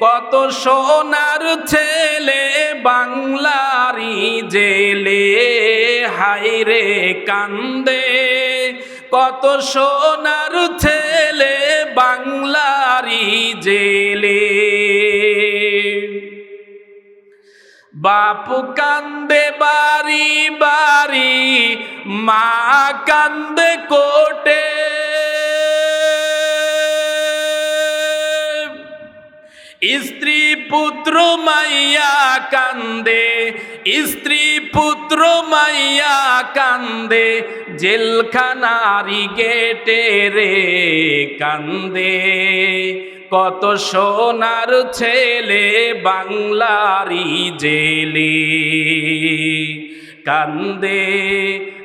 কত সোনার ছেলে বাংলারি জেলে। হাইরে কান্দে। কত সোনার ছেলে বাংলারি জেলে। বাপু কান্দে, বাড়ি বাড়ি, মা কান্দে কোটে। স্ত্রী পুত্র মাইয়া কান্দে, স্ত্রী পুত্র মাইয়া কান্দে জেলখানারি গেটে রে কান্দে। কত সোনার ছেলে বাংলারি জেলে কান্দে,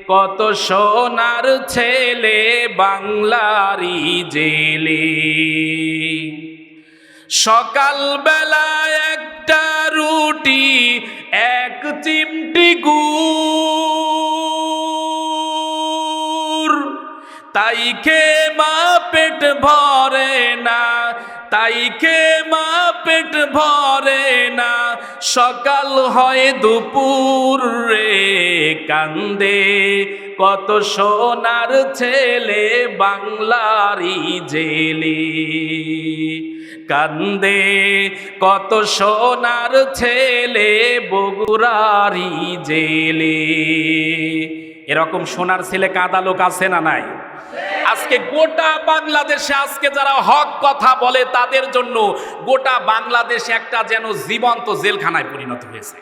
কত সোনার ছেলে বাংলারি জেলে। সকালবেলা একটা রুটি, এক চিমটি গুড়। তাই খে মা পেট ভরে না, তাই খে মা পেট ভরে না। সকাল হয় দুপুর রে কান্দে, কত সোনার ছেলে বাংলারি জেলে। কান্দে। কত সোনার ছেলে বগুড়ারি জেলে। এরকম সোনার ছেলে কাঁদা লোক আছে না নাই? আজকে গোটা বাংলাদেশে আজকে যারা হক কথা বলে, তাদের জন্য গোটা বাংলাদেশ একটা যেন জীবন্ত জেলখানায় পরিণত হয়েছে।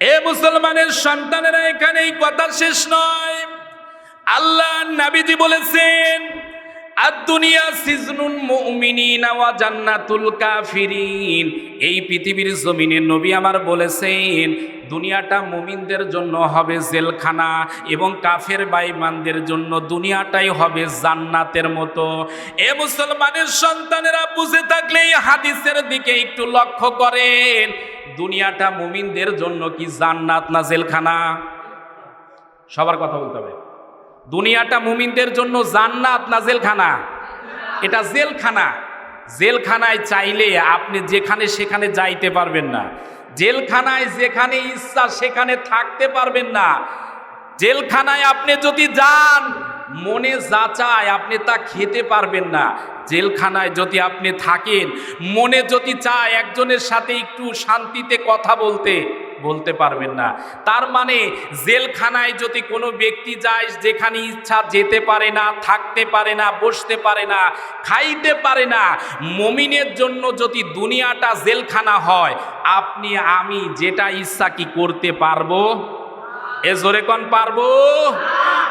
এ মুসলমানের সন্তানেরা এখানে এই কথা শেষ নয়। আল্লাহ নাবিজি বলেছেন আর দুনিয়া সিজনুন মুমিনিন ওয়া জান্নাতুল কাফিরিন। এই পৃথিবীর জমিনে নবী আমার বলেছেন, দুনিয়াটা মুমিনদের জন্য হবে জেলখানা এবং কাফের বাইমানদের জন্য দুনিয়াটাই হবে জান্নাতের মতো। এ মুসলমানের সন্তানেরা বুঝে থাকলে এই হাদিসের দিকে একটু লক্ষ্য করেন, দুনিয়াটা মুমিনদের জন্য কি জান্নাত না জেলখানা? সবার কথা বলতে হবে। দুনিয়াটা মুমিনদের জন্য জান্নাত না জেলখানা? এটা জেলখানা। জেলখানায় চাইলে আপনি যেখানে সেখানে যাইতে পারবেন না। জেলখানায় যেখানে ইচ্ছা সেখানে থাকতে পারবেন না। জেলখানায় আপনি যদি যান, মনে যা চায় আপনি তা খেতে পারবেন না। জেলখানায় যদি আপনি থাকেন, মনে যদি চায় একজনের সাথে একটু শান্তিতে কথা বলতে বলতে পারবেন না। তার মানে জেলখানায় যদি কোনো ব্যক্তি যায়, যেখানে ইচ্ছা যেতে পারে না, থাকতে পারে না, বসতে পারে না, খাইতে পারে না, মমিনের জন্য যদি দুনিয়াটা জেলখানা হয়, আপনি, আমি যেটা ইচ্ছা কি করতে পারব? এ জোরে কন, পারব?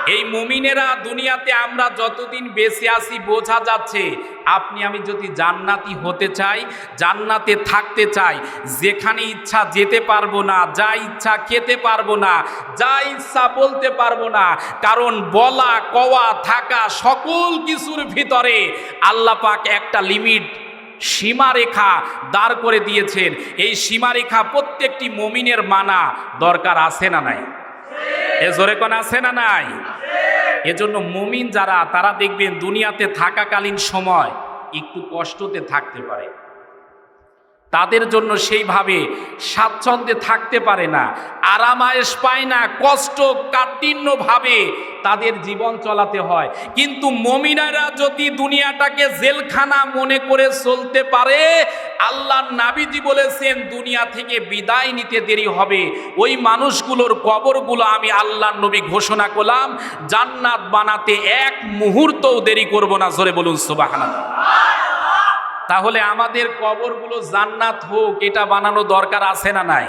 এই মুমিনেরা দুনিয়াতে আমরা যতদিন বেঁচে আছি, বোঝা যাচ্ছে আপনি, আমি যদি জান্নাতি হতে চাই, জান্নাতে থাকতে চাই, যেখানে ইচ্ছা যেতে পারব না, যা ইচ্ছা খেতে পারব না, যা ইচ্ছা বলতে পারব না, কারণ বলা, কওয়া, থাকা সকল কিছুর ভিতরে আল্লাহ পাক একটা লিমিট, সীমারেখা দাঁড় করে দিয়েছেন। এই সীমারেখা প্রত্যেকটি মমিনের মানা দরকার আছে না নাই? এ জোরে কোন আছে না নাই? এজন্য মুমিন যারা, তারা দেখবেন দুনিয়াতে থাকাকালীন সময় একটু কষ্টতে থাকতে পারে। তাদের জন্য সেইভাবে স্বাচ্ছন্দ্যে থাকতে পারে না, আরামায়েশ পায় না, কষ্ট কাঠিন্যভাবে তাদের জীবন চলাতে হয়। কিন্তু মমিনারা যদি দুনিয়াটাকে জেলখানা মনে করে চলতে পারে আল্লাহ নাবিজি বলেছেন, দুনিয়া থেকে বিদায় নিতে দেরি হবে। ওই মানুষগুলোর কবরগুলো আমি আল্লাহ নবী ঘোষণা করলাম, জান্নাত বানাতে এক মুহূর্তও দেরি করব না। জোরে বলুন সুবাহানা তাহলে আমাদের কবরগুলো জান্নাত হোক, এটা বানানো দরকার আছে না নাই?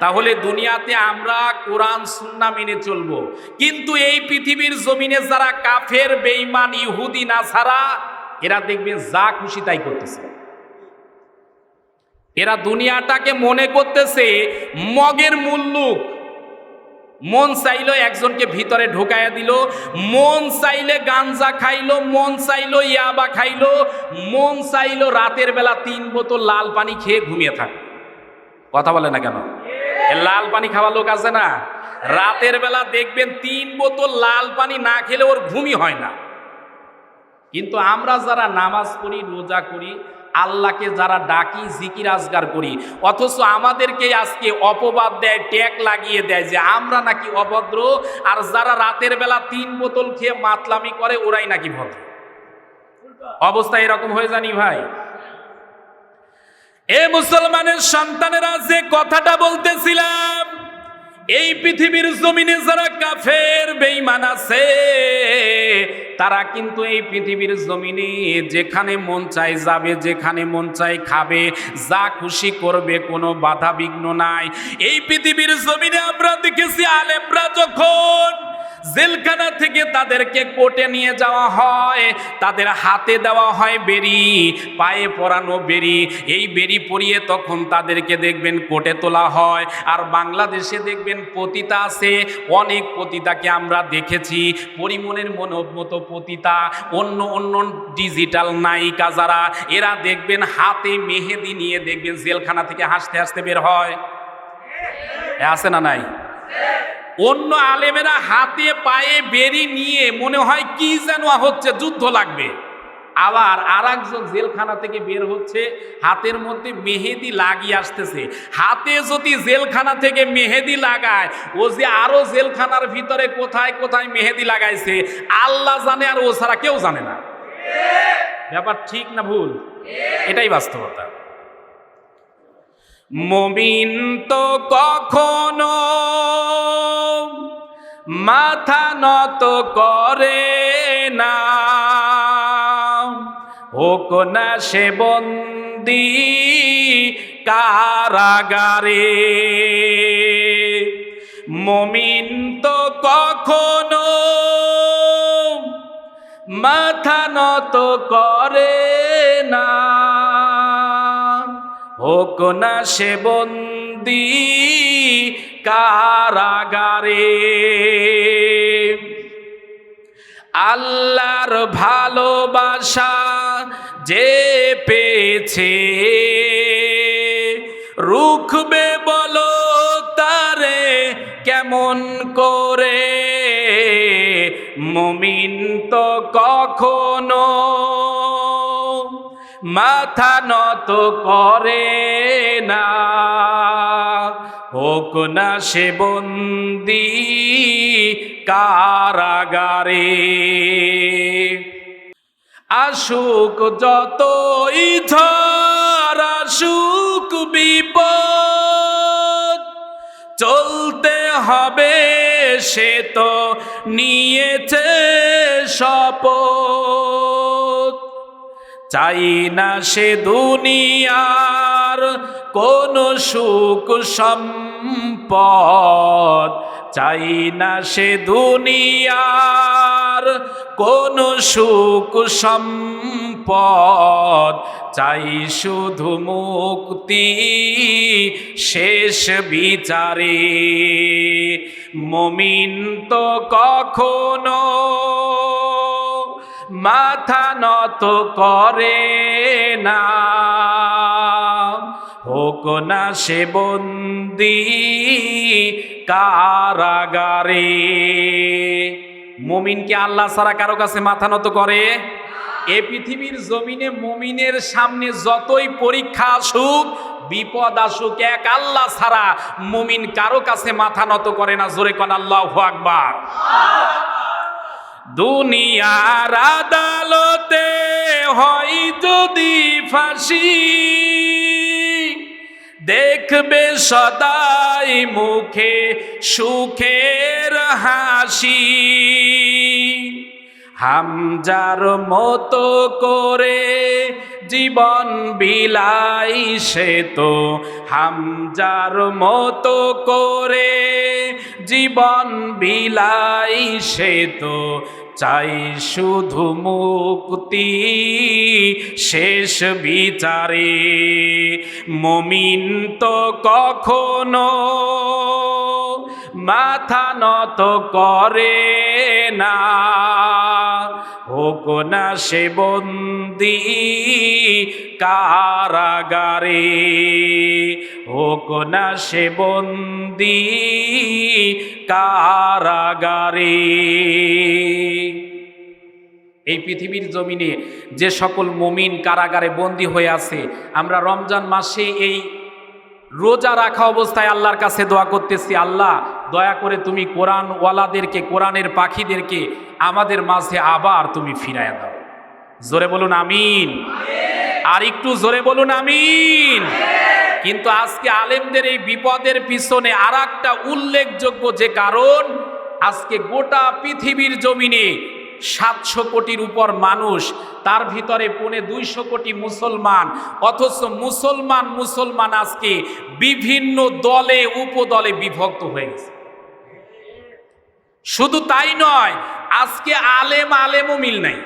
তাহলে দুনিয়াতে আমরা কোরআন, সুন্না মেনে চলবো। কিন্তু এই পৃথিবীর জমিনে যারা কাফের, বেঈমান, ইহুদি না ছাড়া এরা দেখবেন যা খুশি তাই করতেছে। এরা দুনিয়াটাকে মনে করতেছে মগের মুল্লুক। মন চাইলো একজনকে ভিতরে ঢোকায়া দিল, মন চাইলে গাঞ্জা খাইলো, মন চাইলো ইয়াবা খাইলো, মন চাইলো রাতের বেলা তিন বোতল লাল পানি খেয়ে ঘুমিয়ে থাক। কথা বলে না কেন? লাল পানি খাওয়া লোক আছে না? রাতের বেলা দেখবেন তিন বোতল লাল পানি না খেলে ওর ঘুমই হয় না। কিন্তু আমরা যারা নামাজ পড়ি, রোজা করি আল্লাহকে যারা ডাকি, জিকির আজগার করি। অথচ আমাদেরকে আজকে অপবাদ দেয়, ট্যাগ লাগিয়ে দেয় যে আমরা নাকি অভদ্র, আর যারা রাতের বেলা তিন বোতল খেয়ে মাতলামি করে, ওরাই নাকি ভদ্র। অবস্থা এরকম হয়ে জানি ভাই? এ মুসলমানের সন্তানেরা যে কথাটা বলতেছিলাম, এই পৃথিবীর জমিনে যারা কাফের বেইমান আছে তারা কিন্তু এই পৃথিবীর জমিনে যেখানে মন চায় যাবে, যেখানে মন চায় খাবে, যা খুশি করবে, কোনো বাধা বিঘ্ন নাই। এই পৃথিবীর জমিনে আমরা দেখেছি আলেমরা যখন জেলখানা থেকে তাদেরকে কোর্টে নিয়ে যাওয়া হয়। তাদের হাতে দেওয়া হয় বেরি, পায়ে পরানো বেরি। এই বেরি পরিয়ে তখন তাদেরকে দেখবেন কোর্টে তোলা হয়। আর বাংলাদেশে দেখবেন পতিতা আছে, অনেক পতিতাকে আমরা দেখেছি। পরিমনের মতো পতিতা, অন্য অন্য ডিজিটাল নায়িকা যারা, এরা দেখবেন হাতে মেহেদি নিয়ে দেখবেন জেলখানা থেকে হাসতে হাসতে বের হয়। আছে না নাই? অন্য আলেমেরা হাতে পায়ে বেরি নিয়ে মনে হয় কি যেন হচ্ছে, যুদ্ধ লাগবে। আবার আর একজন জেলখানা থেকে বের হচ্ছে, হাতের মধ্যে মেহেদি লাগিয়ে আসতেছে। হাতে যদি জেলখানা থেকে মেহেদি লাগায়, ও যে আরও জেলখানার ভিতরে কোথায় কোথায় মেহেদি লাগাইছে, আল্লাহ জানে আর ও ছাড়া কেউ জানে না। ব্যাপার ঠিক না ভুল? এটাই বাস্তবতা। মমিন তো কখনো মাথা নত করে না। হোক না সে বন্দি কারাগারে। মমিন তো কখনো মাথা নত করে না। হোক না সে বন্দি কারাগারে। আল্লাহর ভালোবাসা যে পেয়েছে, রুখবে বলো তারে কেমন করে? মমিন তো কখনো মাথা নত করে না। না সে বন্দি কারাগারে। আসুক যতই ঝড় আসুক বিপদ, চলতে হবে সে তো নিয়েছে শপথ। চাই না সে দুনিয়ার কোন সুখ সম্পদ। চাই না সে দুনিয়ার কোন সুখ সম্পদ। চাই শুধু মুক্তি, শেষ বিচারে। মমিন তো কখনো মাথা নত করে না। হোক না সে বন্দি কারাগারে। মমিনকে আল্লাহ সারা কারও কাছে মাথা নত করে? এ পৃথিবীর জমিনে মমিনের সামনে যতই পরীক্ষা আসুক, বিপদ আসুক, এক আল্লাহ ছাড়া মমিন কারও কাছে মাথা নত করে না। জোরে কন আল্লাহ আকবার। দুনিয়ার আদালতে হয় যদি ফাঁসি। দেখবে সদাই মুখে সুখের হাসি। হামজার মতো করে জীবন বিলাই সে তো। হামজার মতো করে জীবন বিলাই সে তো। চাই শুধু মুক্তি, শেষ বিচারে। মমিন তো কখনো মাথা নত করে না। হোক না সে বন্দি কারাগারে। হোক না সে বন্দি কারাগারে। এই পৃথিবীর জমিনে যে সকল মমিন কারাগারে বন্দী হয়ে আছে, আমরা রমজান মাসে এই রোজা রাখা অবস্থায় আল্লাহর কাছে দোয়া করতেছি, আল্লাহ, দয়া করে তুমি কোরআন ওয়ালাদেরকে কোরআনের পাখিদেরকে আমাদের মাঝে আবার তুমি ফিরাইয়া দাও। জোরে বলুন আমিন। আর একটু জোরে বলুন, আমিন। কিন্তু আজকে আলেমদের এই বিপদের পিছনে আর একটা উল্লেখযোগ্য যে কারণ, আজকে গোটা পৃথিবীর জমিনে সাতশো কোটির উপর মানুষ, তার ভিতরে পৌনে দুইশো কোটি মুসলমান, অথচ মুসলমান মুসলমান আজকে বিভিন্ন দলে, উপদলে বিভক্ত হয়ে গেছে। শুধু তাই নয়, আজকে আলেম আলেমও মিল নাই।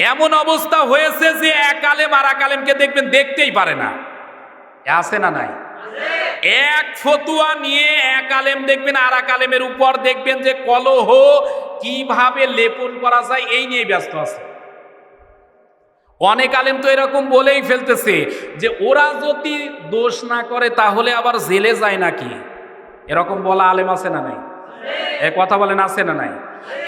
এমন অবস্থা হয়েছে যে এক আলেম আর এক আলেমকে দেখবেন দেখতেই পারে না। আছে না নাই? এক ফতুয়া নিয়ে এক আলেম দেখবেন, আর এক আলেমের উপর দেখবেন যে কলহ কীভাবে লেপন করা যায়, এই নিয়ে ব্যস্ত আছে। অনেক আলেম তো এরকম বলেই ফেলতেছে যে ওরা যদি দোষ না করে, তাহলে আবার জেলে যায় নাকি? এরকম বলা আলেম আছে না নাই? এ কথা বলেন, আছে না নাই?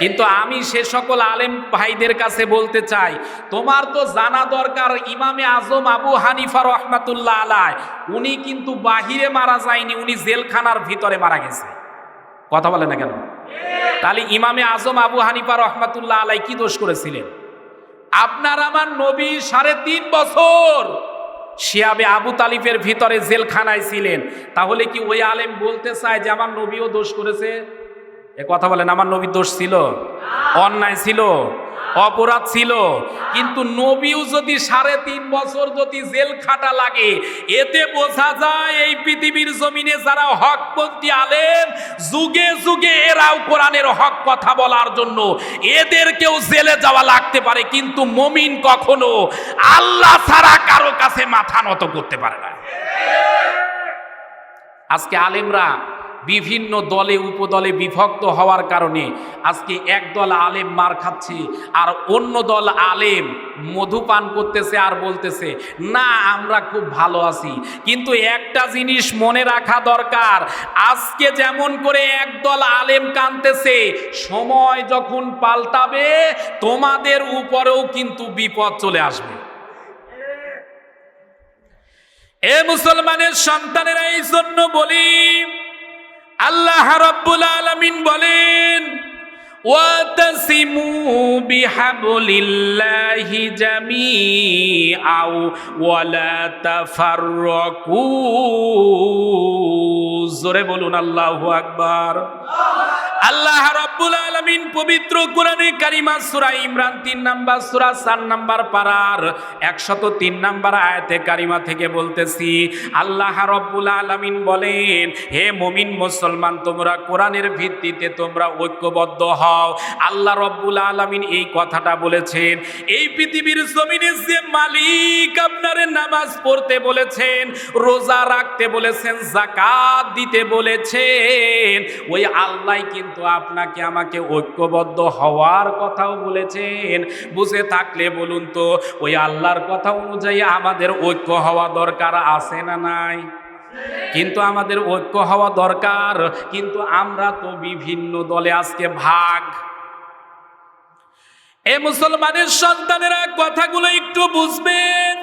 কিন্তু আমি সে সকল আলেম ভাইদের কাছে বলতে চাই, তোমার তো জানা দরকার ইমামে আজম আবু হানিফা রহমাতুল্লাহ আলায় উনি কিন্তু বাহিরে মারা যায়নি, উনি জেলখানার ভিতরে মারা গেছে। কথা বলে না কেন? তাহলে ইমামে আজম আবু হানিফা রহমাতুল্লাহ আলাই কি দোষ করেছিলেন? আপনার আমার নবী সাড়ে তিন বছর শিয়াবে আবু তালিফের ভিতরে জেলখানায় ছিলেন। তাহলে কি ওই আলেম বলতে চায় যে আমার নবীও দোষ করেছে? এ কথা বলেন, আমার নবীর দোষ ছিল? অন্যায় ছিল? অপরাধ ছিল? কিন্তু নবীও যদি সাড়ে তিন বছর যদি জেল খাটা লাগে, এতে বোঝা যায় এই পৃথিবীর জমিনে যারা হকপন্থী আলেম, যুগে যুগে এরাও কোরআনের হক কথা বলার জন্য এদেরকেও জেলে যাওয়া লাগতে পারে, কিন্তু মমিন কখনো আল্লাহ ছাড়া কারও কাছে মাথা নত করতে পারে না। আজকে আলেমরা বিভিন্ন দলে, উপদলে বিভক্ত হওয়ার কারণে আজকে এক দল আলেম মার খাচ্ছে আর অন্য দল আলেম মধুপান করতেছে আর বলতেছে, না, আমরা খুব ভালো আছি। কিন্তু একটা জিনিস মনে রাখা দরকার, আজকে যেমন করে একদল আলেম কানতেছে, সময় যখন পাল্টাবে, তোমাদের উপরেও কিন্তু বিপদ চলে আসবে। এ মুসলমানের সন্তানেরা এই জন্য বলি আল্লাহ রব্বুল আলমিন বলেন, ওয়াতাসিমু বিহাবলিল্লাহি জামিআ ওয়ালা তাফাররাকু। জোরে বলুন আল্লাহু আকবার। আল্লাহ রাব্বুল আলামিন পবিত্র কোরআনে কারিমা সূরা ইমরান 3 নাম্বার, সূরা 4 নাম্বার পারার 103 নাম্বার আয়াতে কারিমা থেকে বলতেছি, আল্লাহ রাব্বুল আলামিন বলেন, হে মুমিন মুসলমান, তোমরা কোরআনের ভিত্তিতে তোমরা ঐক্যবদ্ধ হও। আল্লাহ রাব্বুল আলামিন এই কথাটা বলেছেন। এই পৃথিবীর জমিনে যে মালিক আপনারে নামাজ পড়তে বলেছেন, রোজা রাখতে বলেছেন জাকাত দিতে বলেছেন, ওই আল্লাহ কিন্তু আপনাকে আমাকে ঐক্যবদ্ধ হওয়ার কথাও বলেছেন। বুঝে থাকলে বলুন তো, ওই আল্লাহর কথা অনুযায়ী আমাদের ঐক্য হওয়া দরকার আছে না নাই? কিন্তু আমাদের ঐক্য হওয়া দরকার, কিন্তু আমরা তো বিভিন্ন দলে আজকে ভাগ। এ মুসলমানের সন্তানেরা কথাগুলো একটু বুঝবেন।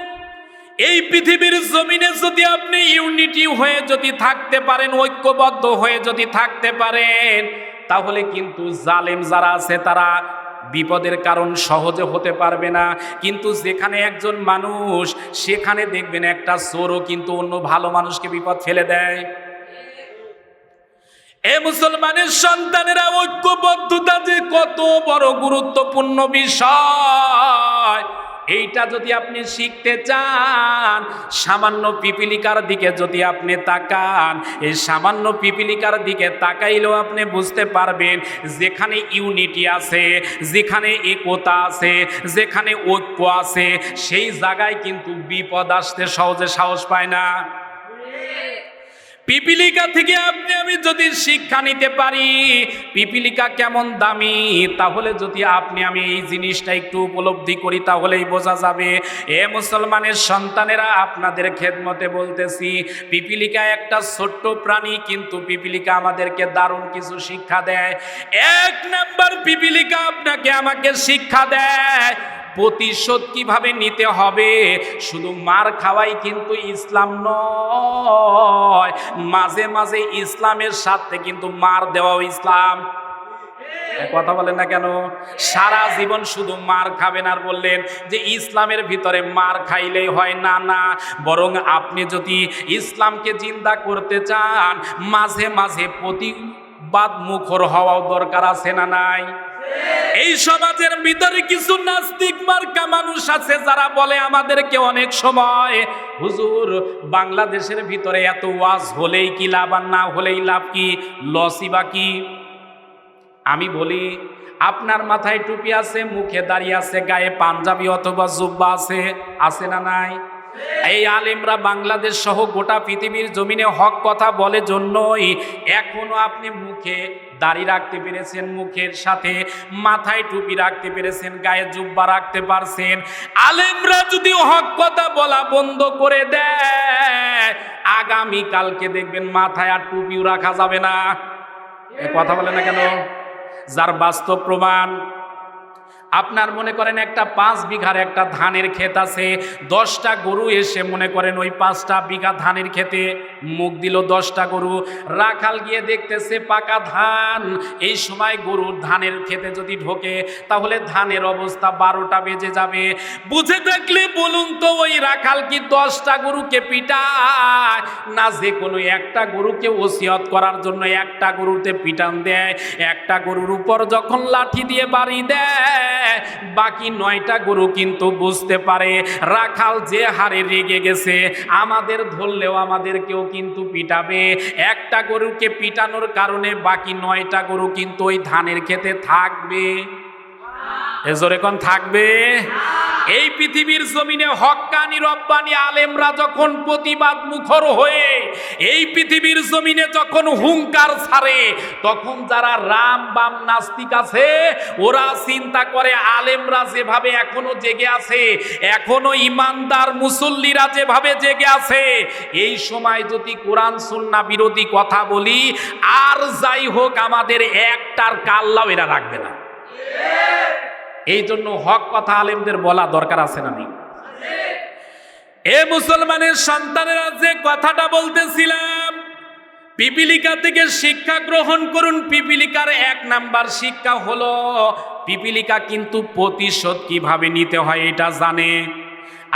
এই পৃথিবীর জমিনে যদি আপনি ইউনিটি হয়ে যদি থাকতে পারেন, ঐক্যবদ্ধ হয়ে যদি থাকতে পারেন তাহলে কিন্তু জালেম যারা আছে তারা বিপদের কারণ সহজে হতে পারবে না। কিন্তু যেখানে একজন মানুষ, সেখানে দেখবেন একটা চোরও কিন্তু অন্য ভালো মানুষকে বিপদ ফেলে দেয়। এ মুসলমানের সন্তানেরা ঐক্যবদ্ধতা যে কত বড় গুরুত্বপূর্ণ বিষয়। এইটা যদি আপনি শিখতে চান, সামান্য পিপিলিকার দিকে যদি আপনি তাকান, এই সামান্য পিপিলিকার দিকে তাকাইলেও আপনি বুঝতে পারবেন যেখানে ইউনিটি আছে, যেখানে একতা আছে, যেখানে ঐক্য আছে, সেই জায়গায় কিন্তু বিপদ আসতে সহজে সাহস পায় না। পিপিলিকা থেকে আপনি, আমি যদি শিক্ষা নিতে পারি, পিপিলিকা কেমন দামি? তাহলে যদি আপনি, আমি এই জিনিসটা একটু উপলব্ধি করি, তাহলেই বোঝা যাবে। এ মুসলমানের সন্তানেরা আপনাদের খেদমতে বলতেছি, পিপিলিকা একটা ছোট্ট প্রাণী, কিন্তু পিপিলিকা আমাদেরকে দারুণ কিছু শিক্ষা দেয়। এক নাম্বার পিপিলিকা আপনাকে আমাকে শিক্ষা দেয় প্রতিশোধ কীভাবে নিতে হবে? শুধু মার খাওয়াই কিন্তু ইসলাম নয়, মাঝে মাঝে ইসলামের সাথে কিন্তু মার দেওয়াও ইসলাম। কথা বলেন না কেন? সারা জীবন শুধু মার খাবেন আর বললেন যে ইসলামের ভিতরে মার খাইলেই হয়। না না, বরং আপনি যদি ইসলামকে চিন্তা করতে চান, মাঝে মাঝে প্রতিবাদ মুখর হওয়াও দরকার আছে না নাই? এই সমাজের ভিতরে কিছু নাস্তিক মার্কা মানুষ আছে যারা বলে আমাদেরকে অনেক সময়, হুজুর, বাংলাদেশের ভিতরে এত ওয়াজ হলেই কি লাভ আর না হলেই লাভ কি? লসই বা কি? আমি বলি, আপনার মাথায় টুপি আছে, মুখে দাঁড়িয়ে আছে, গায়ে পাঞ্জাবি অথবা জুব্বা আছে আছে না নাই? এই আলেমরা বাংলাদেশ সহ গোটা পৃথিবীর জমিনে হক কথা বলে জন্যই এখনও আপনি মুখে দাড়ি রাখতে পেরেছেন, মুখের সাথে মাথায় টুপি রাখতে পেরেছেন, গায়ে জুব্বা রাখতে পারছেন। আলেমরা যদি হক কথা বলা বন্ধ করে দেয় আগামী কালকে দেখবেন মাথায় আর টুপিও রাখা যাবে না। কথা বলে না কেন? যার বাস্তব প্রমাণ আপনার মনে করেন একটা পাঁচ বিঘার একটা ধানের ক্ষেত আছে, দশটা গরু এসে মনে করেন ওই পাঁচটা বিঘা ধানের ক্ষেতে মুখ দিল দশটা গরু, রাখাল গিয়ে দেখতেছে পাকা ধান। এই সময় গরুর ধানের ক্ষেতে যদি ঢোকে, তাহলে ধানের অবস্থা বারোটা বেজে যাবে। বুঝে থাকলে বলুন তো, ওই রাখাল কি দশটা গরুকে পিটায়? না, যে কোনো একটা গরুকে ওসিয়ত করার জন্য একটা গরুতে পিটান দেয়, একটা গরুর উপর যখন লাঠি দিয়ে বাড়ি দেয় বাকি নয়টা গরু কিন্তু বুঝতে পারে। রাখাল যে হারে রেগে গেছে, আমাদের ধরলেও আমাদেরকেও কিন্তু পিটাবে। একটা গরুকে পিটানোর কারণে বাকি নয়টা গরু কিন্তু ওই ধানের খেতে থাকবে। এজোরে কোন থাকবে? এই পৃথিবীর জমিনে হক্কানি রব্বানি আলেমরা যখন প্রতিবাদ মুখর হয়ে এই পৃথিবীর জমিনে যখন হুঙ্কার ছাড়ে, তখন যারা রাম বাম নাস্তিক আছে, ওরা চিন্তা করে আলেমরা যেভাবে এখনও জেগে আছে, এখনও ইমানদার মুসল্লিরা যেভাবে জেগে আছে। এই সময় যদি কোরআন সুন্না বিরোধী কথা বলি, আর যাই হোক, আমাদের একটার কাল্লাও এরা রাখবে না। এই জন্য হক কথা আলেমদের বলা দরকার আছে না এ মুসলমানের সন্তানেরা যে কথাটা বলতেছিলাম, পিপিলিকা থেকে শিক্ষা গ্রহণ করুন, পিপিলিকার এক নাম্বার শিক্ষা হলো, পিপিলিকা কিন্তু প্রতিশোধ কীভাবে নিতে হয় এটা জানে।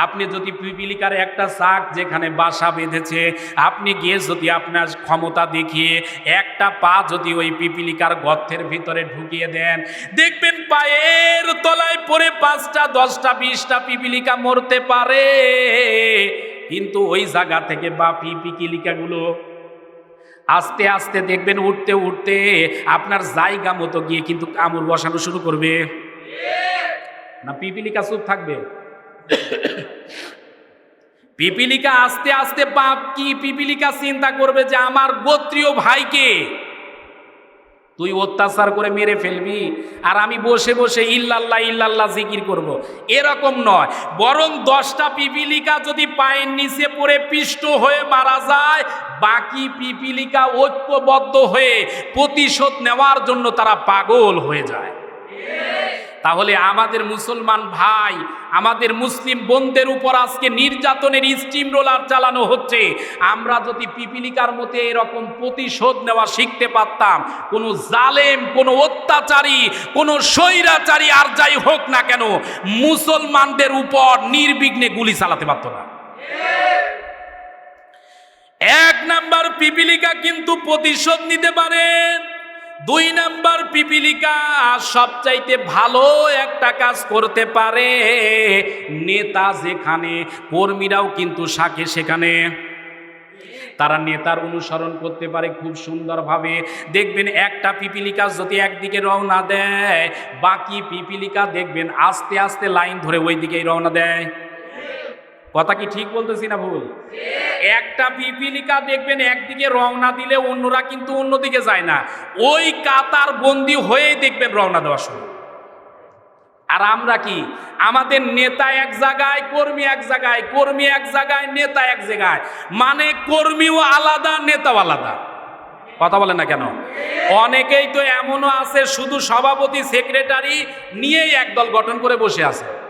আপনি যদি পিপিলিকার একটা শাক যেখানে বাসা বেঁধেছে আপনি গিয়ে যদি আপনার ক্ষমতা দেখিয়ে একটা পা যদি ওই পিপিলিকার গর্তের ভিতরে ঢুকিয়ে দেন দেখবেন পায়ের তলায় পড়ে পাঁচটা দশটা বিশটা পিপিলিকা মরতে পারে। কিন্তু ওই জায়গা থেকে বা পিপিলিকাগুলো আস্তে আস্তে দেখবেন উঠতে উঠতে আপনার জায়গা মতো গিয়ে কিন্তু কামড় বসানো শুরু করবে। না পিপিলিকা চুপ থাকবে? পিপিলিকা আস্তে আস্তে পাপ কি পিপিলিকা চিন্তা করবে যে আমার গোত্রীয় ভাইকে তুই অত্যাচার করে মেরে ফেলবি? আর আমি বসে বসে ইল্লাল্লাহ ইল্লাল্লাহ জিকির করব। এরকম নয়। বরং দশটা পিপিলিকা যদি পায়ের নিচে পড়ে পিষ্ট হয়ে মারা যায়, বাকি পিপিলিকা ঐক্যবদ্ধ হয়ে প্রতিশোধ নেওয়ার জন্য তারা পাগল হয়ে যায়। তাহলে আমাদের মুসলমান ভাই, আমাদের মুসলিম বোনদের উপর আজকে নির্যাতনের স্টিম রোলার চালানো হচ্ছে। আমরা যদি পিপিলিকার মতে এরকম প্রতিশোধ নেওয়া শিখতে পারতাম, কোনো জালেম, কোনো অত্যাচারী, কোনো স্বৈরাচারী আর যাই হোক না কেন, মুসলমানদের উপর নির্বিঘ্নে গুলি চালাতে পারত না। এক নাম্বার পিপিলিকা কিন্তু প্রতিশোধ নিতে পারেন দুই নাম্বার পিপিলিকা সবচাইতে ভালো একটা কাজ করতে পারে নেতা যেখানে, কর্মীরাও কিন্তু শাকে সেখানে। তারা নেতার অনুসরণ করতে পারে খুব সুন্দরভাবে। দেখবেন একটা পিপিলিকা যদি একদিকে রওনা দেয়, বাকি পিপিলিকা দেখবেন আস্তে আস্তে লাইন ধরে ওই দিকেই রওনা দেয়। কথা কি ঠিক বলতেছি না ভুল? একটা পিপিলিকা দেখবেন একদিকে রওনা দিলে অন্যরা কিন্তু অন্যদিকে যায় না। ওই কাতার বন্দি হয়েই দেখবেন রওনা দেওয়া শুরু আর আমরা কি? আমাদের নেতা এক জায়গায়, কর্মী এক জায়গায়, কর্মী এক জায়গায়, নেতা এক জায়গায়। মানে কর্মীও আলাদা, নেতাও আলাদা। কথা বলে না কেন? অনেকেই তো এমনও আছে, শুধু সভাপতি, সেক্রেটারি নিয়েই একদল গঠন করে বসে আছে।